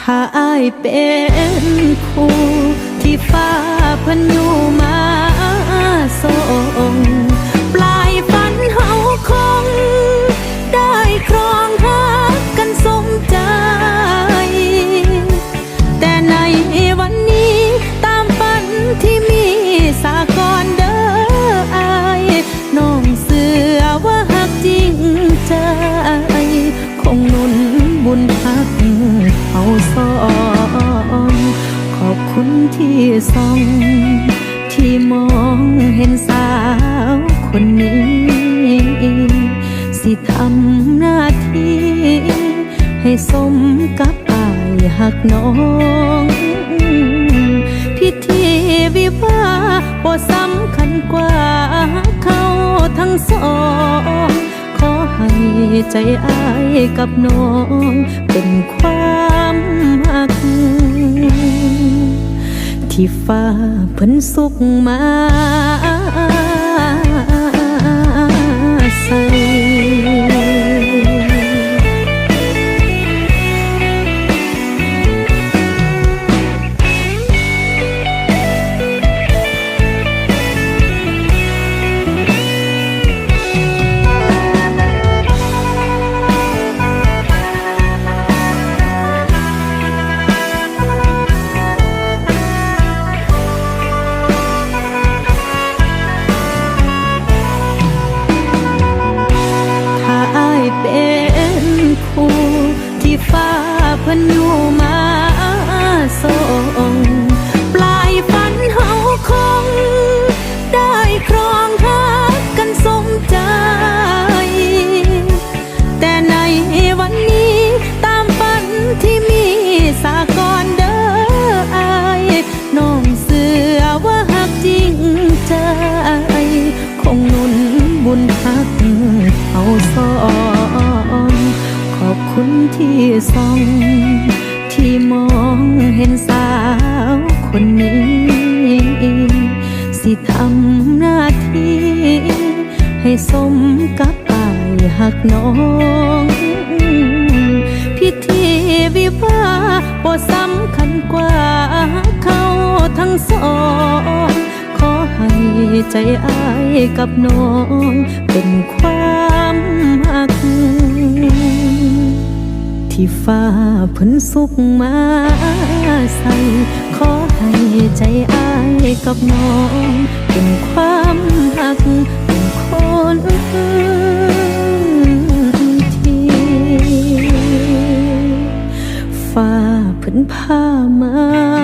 ถ้าอายเป็นคู่ที่ฟ้าพันอยู่มาส่งปลายฝันเฮาคง ได้ครองรักกันสมใจ แต่ในวันนี้ตามฝันที่มีสากรเด้ออายน้องเสือว่าหักจริงใจ คงนุนบุญพา ส่องที่มองเห็นสาวคนนี้ สิทำหน้าที่ ให้สมกับอายหักน้องพิธีวิวาบ่สำคัญกว่าเขาทั้งสองขอให้ใจอายกับน้องเป็นความหัก ที่ฟ้าเพิ่นสุกมา องเห็นสาวคนนี้ สิทำหน้าที่ ให้สมกับอายหักน้องพิธีวิวาบ่สำคัญกว่าเขาทั้งสองขอให้ใจอายกับน้อง เป็นความหัก ที่ฟ้าเพิ่นสุกมาใส่ขอให้ใจอายกับน้อง เป็นความหักเป็นคนที่ฟ้าเพิ่นพามา